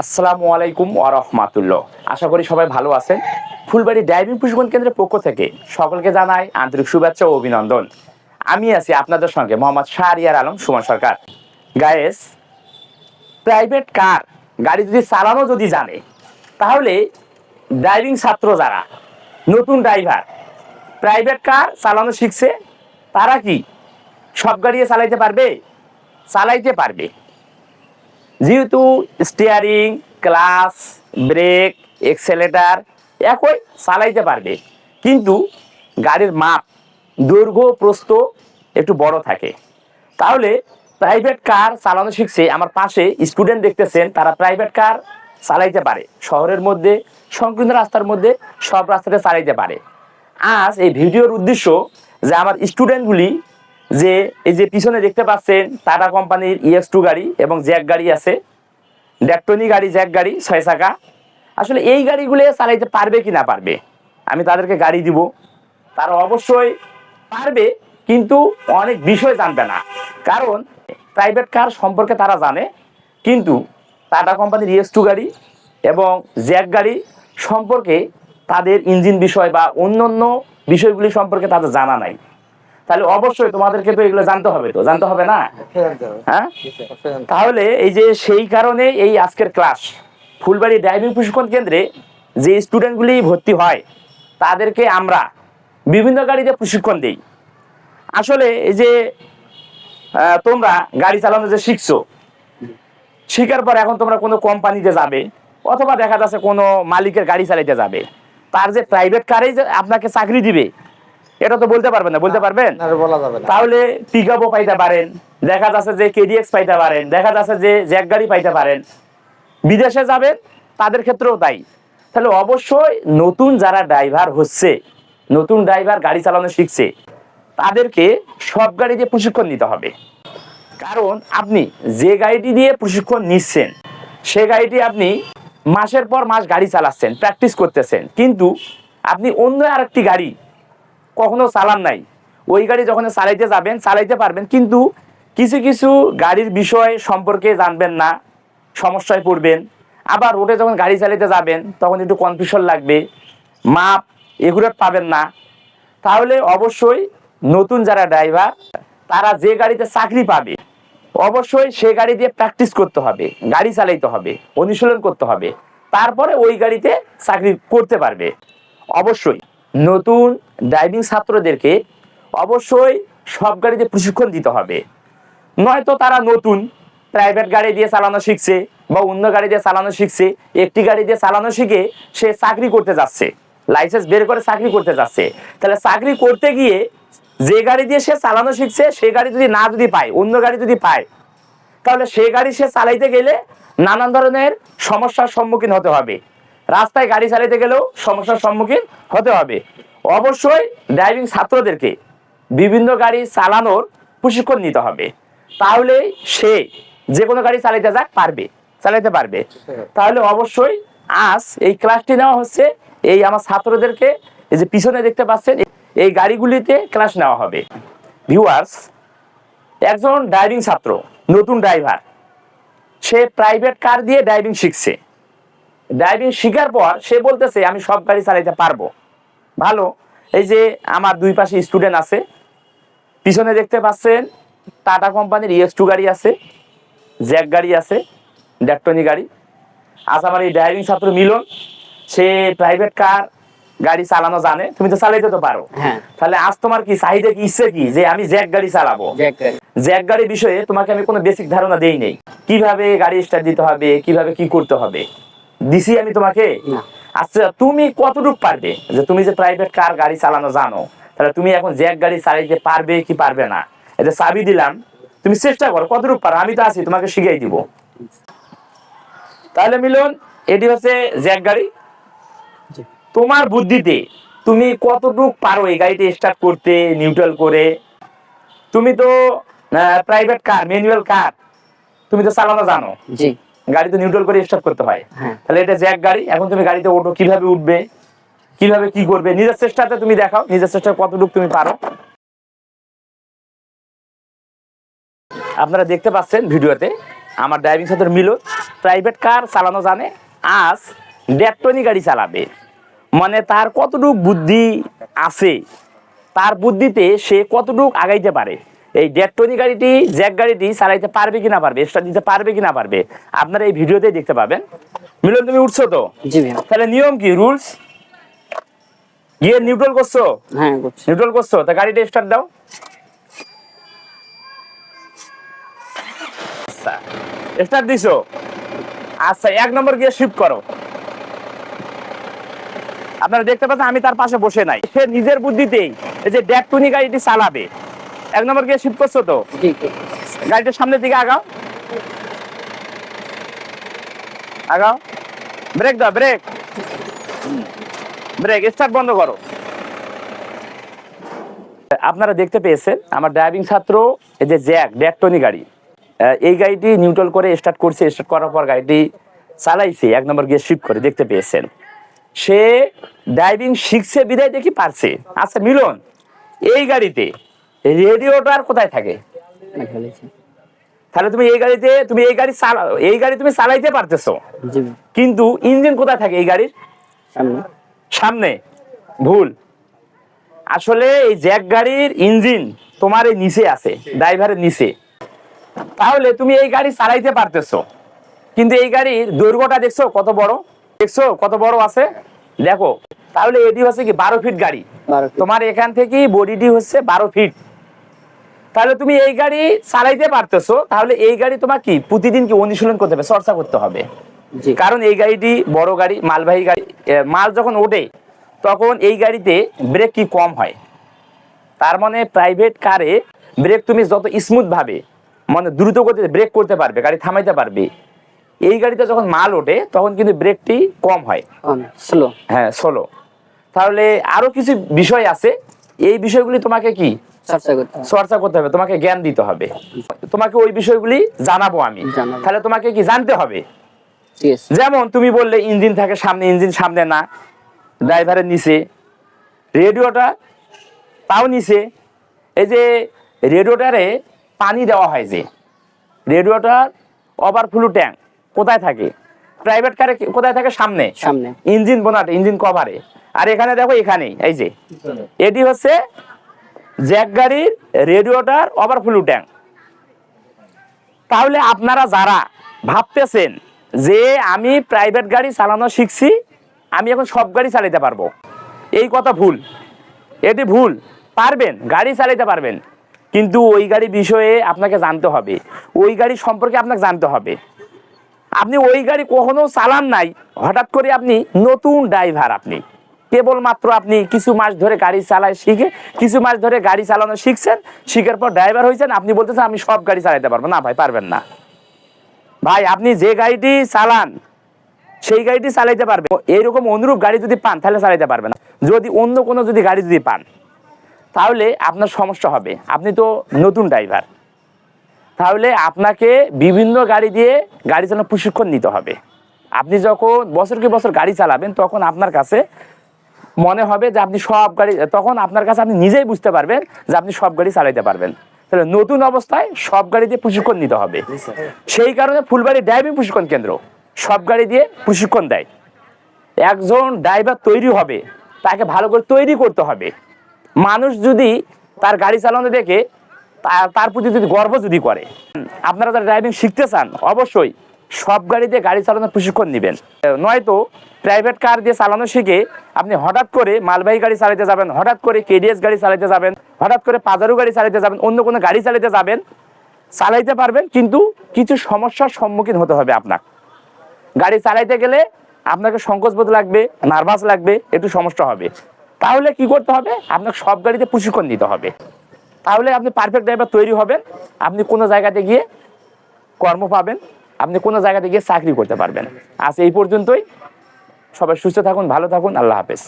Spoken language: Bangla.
আসসালামু আলাইকুম ওরহমাতুল্লাহ আশা করি সবাই ভালো আছেন। ফুলবাড়ি ড্রাইভিং প্রশিক্ষণ কেন্দ্রের পক্ষ থেকে সকলকে জানাই আন্তরিক শুভেচ্ছা ও অভিনন্দন। আমি আছি আপনাদের সঙ্গে Mohammad Shahriar Alam, Suman Sarkar. Guys private car গাড়ি যদি চালানো যদি জানে, তাহলে ড্রাইভিং ছাত্র যারা, নতুন ড্রাইভার প্রাইভেট কার চালানো শিখছে, তারা কি সব গাড়িয়ে চালাইতে পারবে? চালাইতে পারবে। যেহেতু স্টিয়ারিং ক্লাস ব্রেক এক্সেলেটার একই চালাইতে পারবে। কিন্তু গাড়ির মাপ, দৈর্ঘ্য, প্রস্থ একটু বড় থাকে। তাহলে প্রাইভেট কার চালানো শিখছে। আমার পাশে স্টুডেন্ট দেখতেছেন, তারা প্রাইভেট কার চালাইতে পারে। শহরের মধ্যে, সংকীর্ণ রাস্তার মধ্যে সব রাস্তাতে চালাইতে পারে। আজ এই ভিডিওর উদ্দেশ্য যে আমার স্টুডেন্টগুলি যে এই যে পিছনে দেখতে পাচ্ছেন টাটা কোম্পানির ইএস টু গাড়ি এবং জ্যাক গাড়ি আছে। ড্যাকটনি গাড়ি, জ্যাক গাড়ি, ছয় চাকা। আসলে এই গাড়িগুলো চালাইতে পারবে কি না পারবে? আমি তাদেরকে গাড়ি দিব। তারা অবশ্যই পারবে, কিন্তু অনেক বিষয় জানবে না। কারণ প্রাইভেট কার সম্পর্কে তারা জানে, কিন্তু টাটা কোম্পানির ইএস টু গাড়ি এবং জ্যাক গাড়ি সম্পর্কে তাদের ইঞ্জিন বিষয় বা অন্যান্য বিষয়গুলি সম্পর্কে তাদের জানা নাই। তাহলে অবশ্যই তোমাদেরকে তো এগুলো জানতে হবে তো জানতে হবে না? হ্যাঁ? তাহলে এই যে সেই কারণে এই আজকের ক্লাস ফুলবাড়ি ড্রাইভিং প্রশিক্ষণ কেন্দ্রে যে স্টুডেন্টগুলি ভর্তি হয় তাদেরকে আমরা বিভিন্ন গাড়িতে প্রশিক্ষণ দিই। আসলে এই যে তোমরা গাড়ি চালানো যে শিখছো শিখার পর এখন তোমরা কোনো কোম্পানিতে যাবে অথবা দেখা যাচ্ছে কোনো মালিকের গাড়ি চালাইতে যাবে তার যে প্রাইভেট কারেই যে আপনাকে চাকরি দিবে এটা তো বলতে পারবেন না বলতে পারবেন? বলা যাবে না। তাহলে পিক আপও পাইতে পারেন দেখা যাচ্ছে যে কেডিএক্স পাইতে পারেন দেখা যাচ্ছে যে জ্যাক গাড়ি পাইতে পারেন। বিদেশে যাবেন তাদের ক্ষেত্রেও তাই। তাহলে অবশ্যই নতুন যারা ড্রাইভার হচ্ছে নতুন ড্রাইভার গাড়ি চালানো শিখছে তাদেরকে সব গাড়ি দিয়ে প্রশিক্ষণ নিতে হবে। কারণ আপনি যে গাড়িটি দিয়ে প্রশিক্ষণ নিচ্ছেন সে গাড়িটি আপনি মাসের পর মাস গাড়ি চালাচ্ছেন প্র্যাকটিস করতেছেন। কিন্তু আপনি অন্য আরেকটি গাড়ি কখনো চালান নাই। ওই গাড়ি যখন চালাইতে যাবেন, চালাইতে পারবেন, কিন্তু কিছু কিছু গাড়ির বিষয় সম্পর্কে জানবেন না, সমস্যায় পড়বেন। আবার রোডে যখন গাড়ি চালাইতে যাবেন, তখন একটু কনফিউশন লাগবে। মাপ এগুলো পাবেন না। তাহলে অবশ্যই নতুন যারা ড্রাইভার তারা যে গাড়িতে চাকরি পাবে, অবশ্যই সে গাড়ি দিয়ে প্র্যাকটিস করতে হবে, গাড়ি চালাইতে হবে, অনুশীলন করতে হবে। তারপরে ওই গাড়িতে চাকরি করতে পারবে। অবশ্যই। নতুন ড্রাইভিং ছাত্রদেরকে অবশ্যই সব গাড়িতে প্রশিক্ষণ দিতে হবে। নয়তো তারা নতুন প্রাইভেট গাড়ি দিয়ে চালানো শিখছে বা অন্য গাড়ি দিয়ে চালানো শিখছে, একটি গাড়ি দিয়ে চালানো শিখে সে চাকরি করতে যাচ্ছে লাইসেন্স বের করে চাকরি করতে যাচ্ছে। তাহলে চাকরি করতে গিয়ে যে গাড়ি দিয়ে সে চালানো শিখছে, সে গাড়ি যদি না যদি পায়, অন্য গাড়ি যদি পায়, তাহলে সে গাড়ি সে চালাইতে গেলে নানান ধরনের সমস্যার সম্মুখীন হতে হবে। রাস্তায় গাড়ি চালাইতে গেলেও সমস্যার সম্মুখীন হতে হবে। অবশ্যই ড্রাইভিং ছাত্রদেরকে বিভিন্ন গাড়ি চালানোর প্রশিক্ষণ নিতে হবে। তাহলে সে যে কোনো গাড়ি চালাইতে যাক, পারবে, চালাইতে পারবে। তাহলে অবশ্যই আজ এই ক্লাসটি নেওয়া হচ্ছে। এই আমার ছাত্রদেরকে এই যে পিছনে দেখতে পাচ্ছেন, এই গাড়িগুলিতে ক্লাস নেওয়া হবে। ভিউয়ার্স একজন ড্রাইভিং ছাত্র, নতুন ড্রাইভার সে প্রাইভেট কার দিয়ে ড্রাইভিং শিখছে। ড্রাইভিং শেখার পর সে বলতেছে আমি সব গাড়ি চালাইতে পারব। ভালো। এই যে আমার দুই পাশে স্টুডেন্ট আছে। পিছনে দেখতে পাচ্ছেন টাটা কোম্পানির ইএক্স টু গাড়ি আছে জ্যাক গাড়ি আছে ড্যাকটনি গাড়ি। আজ আমার এই ড্রাইভিং ছাত্র মিলন সে প্রাইভেট কার গাড়ি চালানো জানে তুমি তো চালাইতে তো পারো। হ্যাঁ। তাহলে আজ তোমার কি চাহিদা কি ইচ্ছে কি যে আমি জ্যাক গাড়ি চালাবো। জ্যাক গাড়ি। বিষয়ে তোমাকে আমি কোনো বেসিক ধারণা দেই নেই। কীভাবে গাড়ি স্টার্ট দিতে হবে কীভাবে কি করতে হবে? দিছি আমি তোমাকে? আচ্ছা তুমি কতটুকু পারবে? যে তুমি যে প্রাইভেট কার গাড়ি চালানো জানো তাহলে তুমি এখন জ্যাক গাড়ি চালাইতে পারবে কি পারবে না? এটা চাবি দিলাম তুমি চেষ্টা করো কতটুকু পারো? আমি তো আছি তোমাকে শিখিয়ে দিব। তাহলে মিলন এটি হচ্ছে জ্যাক গাড়ি। তোমার বুদ্ধিতে তুমি কতটুকু পারো এই গাড়িটি স্টার্ট করতে নিউট্রাল করে? তুমি তো প্রাইভেট কার ম্যানুয়াল কার তুমি তো চালানো জানো। জি। গাড়ি তো নিউট্রাল করে স্টার্ট করতে হয়। হ্যাঁ। তাহলে এটা জ্যাক গাড়ি এখন তুমি গাড়িতে ওঠো কীভাবে উঠবে কীভাবে কি করবে নিজের চেষ্টাতে তুমি দেখাও নিজের চেষ্টা কতটুকু তুমি পারো। আপনারা দেখতে পাচ্ছেন ভিডিওতে আমার ড্রাইভিং সাথে মিলন প্রাইভেট কার চালানো জানে আজ ডেটটনি গাড়ি চালাবে। মানে তার কতটুক বুদ্ধি আছে তার বুদ্ধিতে সে কতটুক আগাইতে পারে। এই ডেটটনি গাড়িটি জ্যাক গাড়িটি চালাইতে পারবে কি না পারবে এক্সট্রা দিতে পারবে কি না পারবে আপনারা এই ভিডিওতে দেখতে পাবেন। মিলন তুমি উঠছো তো? জি তাহলে নিয়ম কি রুলস গিয়ে নিউট্রাল করছ? হ্যাঁ করছি। নিউট্রাল করছ? তা গাড়িটা স্টার্ট দাও। স্টার্ট দিছো। আচ্ছা এক নম্বর গিয়ে শিফট করো। আপনারা দেখতে পাচ্ছেন আমি তার পাশে বসে নাই। সে নিজের বুদ্ধিতেই এই যে ড্যাকটুনি গাড়িটি চালাবে। এক নম্বর গিয়ে শিফট করছ তো? জি গাড়িটা সামনের দিকে আগাও। আগাও। ব্রেক দাও ব্রেক ব্রেক স্টার্ট বন্ধ করো। আপনারা দেখতে পেয়েছেন আমার ড্রাইভিং ছাত্র এই যে জ্যাক ড্যাকটনি গাড়ি। এই গাড়িটি নিউট্রাল করে স্টার্ট করছে স্টার্ট করার পর গাড়িটি চালাইছে এক নম্বর গিয়ে শিফট করে দেখতে পেয়েছেন। সে ড্রাইভিং শিখছে বিদায় দেখি পারছে। আচ্ছা মিলন এই গাড়িতে রেডিওটার কোথায় থাকে? তাহলে তুমি এই গাড়িতে তুমি এই গাড়ি এই গাড়ি তুমি চালাইতে পারতেছো। কিন্তু ইঞ্জিন কোথায় থাকে এই গাড়ির? সামনে। সামনে। ভুল। আসলে এই জ্যাক গাড়ির ইঞ্জিন তোমার এই নিচে আছে ড্রাইভারের নিচে। তাহলে তুমি এই গাড়ি চালাইতে পারতেছো। কিন্তু এই গাড়ির দৈর্ঘ্যটা দেখছ কত বড়? দেখছ কত বড় আছে? দেখো। তাহলে এটি হচ্ছে কি বারো ফিট গাড়ি। তোমার এখান থেকে বডিটি হচ্ছে বারো ফিট। তাহলে তুমি এই গাড়ি চালাইতে পারতেছো তাহলে এই গাড়ি তোমার কি? প্রতিদিন কি অনুশীলন করতে হবে চর্চা করতে হবে? কারণ এই গাড়িটি বড় গাড়ি মালবাহী গাড়ি মাল যখন ওঠে তখন এই গাড়িতে ব্রেক কি কম হয়? তার মানে প্রাইভেট কারে ব্রেক তুমি যত স্মুথ ভাবে মানে দ্রুত গতিতে ব্রেক করতে পারবে গাড়ি থামাইতে পারবে এই গাড়িতে যখন মাল ওঠে তখন কিন্তু ব্রেকটি কম হয়। স্লো হ্যাঁ ষোলো তাহলে আরও কিছু বিষয় আছে এই বিষয়গুলি তোমাকে কি? চর্চা করতে হবে। তোমাকে জ্ঞান দিতে হবে। তোমাকে ওই বিষয়গুলি জানাব আমি। তাহলে তোমাকে কি জানতে হবে? যেমন তুমি বললে ইঞ্জিন থাকে সামনে ইঞ্জিন সামনে না। ড্রাইভারের নিচে। রেডিওটা তাও নিচে। এই যে রেডিওটারে পানি দেওয়া হয় যে। রেডিওটার ওভারফ্লো ট্যাঙ্ক কোথায় থাকে? প্রাইভেট কারে কোথায় থাকে? সামনে। সামনে। ইঞ্জিন বোনাট ইঞ্জিন কভারে আর এখানে দেখো এখানেই, এই যে। এটি হচ্ছে জ্যাক গাড়ির রেডিওটার ওভারফ্লো ট্যাঙ্ক তাহলে আপনারা যারা ভাবতেছেন যে আমি প্রাইভেট গাড়ি চালানো শিখছি, আমি এখন সব গাড়ি চালাতে পারব। এই কথা ভুল। এটি ভুল। পারবেন, গাড়ি চালাতে পারবেন। কিন্তু ওই গাড়ি বিষয়ে আপনাকে জানতে হবে। ওই গাড়ি সম্পর্কে আপনাকে জানতে হবে। আপনি ওই গাড়ি কখনো চালান নাই, হঠাৎ করে আপনি নতুন ড্রাইভার আপনি। কেবলমাত্র আপনি কিছু মাস ধরে গাড়ি চালায় শিখে, কিছু মাস ধরে গাড়ি চালানো শিখছেন, শিখার পর ড্রাইভার হয়েছেন, আপনি বলতেছেন আমি সব গাড়ি চালাতে পারব। না ভাই, পারবেন না। ভাই, আপনি যে গাড়িটি চালান, সেই গাড়িটি চালাইতে পারবে। এইরকম অনুরূপ গাড়ি যদি পান, তাহলে চালাইতে পারবেন না। যদি অন্য কোনো যদি গাড়ি যদি পান, তাহলে আপনার সমস্যা হবে। আপনি তো নতুন ড্রাইভার তাহলে আপনাকে বিভিন্ন গাড়ি দিয়ে গাড়ি চালানোর প্রশিক্ষণ নিতে হবে। আপনি যখন বছর কি বছর গাড়ি চালাবেন, তখন আপনার কাছে মনে হবে যে আপনি সব গাড়ি, তখন আপনার কাছে আপনি নিজেই বুঝতে পারবেন যে আপনি সব গাড়ি চালাইতে পারবেন। তাহলে নতুন অবস্থায় সব গাড়ি দিয়ে প্রশিক্ষণ নিতে হবে। সেই কারণে ফুলবাড়ি ড্রাইভিং প্রশিক্ষণ কেন্দ্র সব গাড়ি দিয়ে প্রশিক্ষণ দেয়। একজন ড্রাইভার তৈরি হবে, তাকে ভালো করে তৈরি করতে হবে। মানুষ যদি তার গাড়ি চালানো দেখে তার প্রতি যদি গর্ব যদি করে, আপনারা যারা ড্রাইভিং শিখতে চান, অবশ্যই সব গাড়িতে গাড়ি চালানোর প্রশিক্ষণ নেবেন। নয়তো প্রাইভেট কার দিয়ে চালানো শিখে আপনি হঠাৎ করে মালবাহী গাড়ি চালাতে যাবেন, হঠাৎ করে কেডিএস গাড়ি চালাতে যাবেন, হঠাৎ করে পাজারু গাড়ি চালাতে যাবেন, অন্য কোনো গাড়ি চালাতে যাবেন, চালাইতে পারবেন, কিন্তু কিছু সমস্যার সম্মুখীন হতে হবে আপনার গাড়ি চালাইতে গেলে আপনাকে সংকোচ বোধ লাগবে নার্ভাস লাগবে, একটু সমস্যা হবে। তাহলে কি করতে হবে? আপনাকে সব গাড়িতে প্রশিক্ষণ দিতে হবে। তাহলে আপনি পারফেক্ট ড্রাইভার তৈরি হবেন, আপনি কোনো জায়গাতে গিয়ে কর্ম পাবেন আপনি কোনো জায়গাতে গিয়ে চাকরি করতে পারবেন। আজ এই পর্যন্তই। সবাই সুস্থ থাকুন, ভালো থাকুন, আল্লাহ হাফেজ।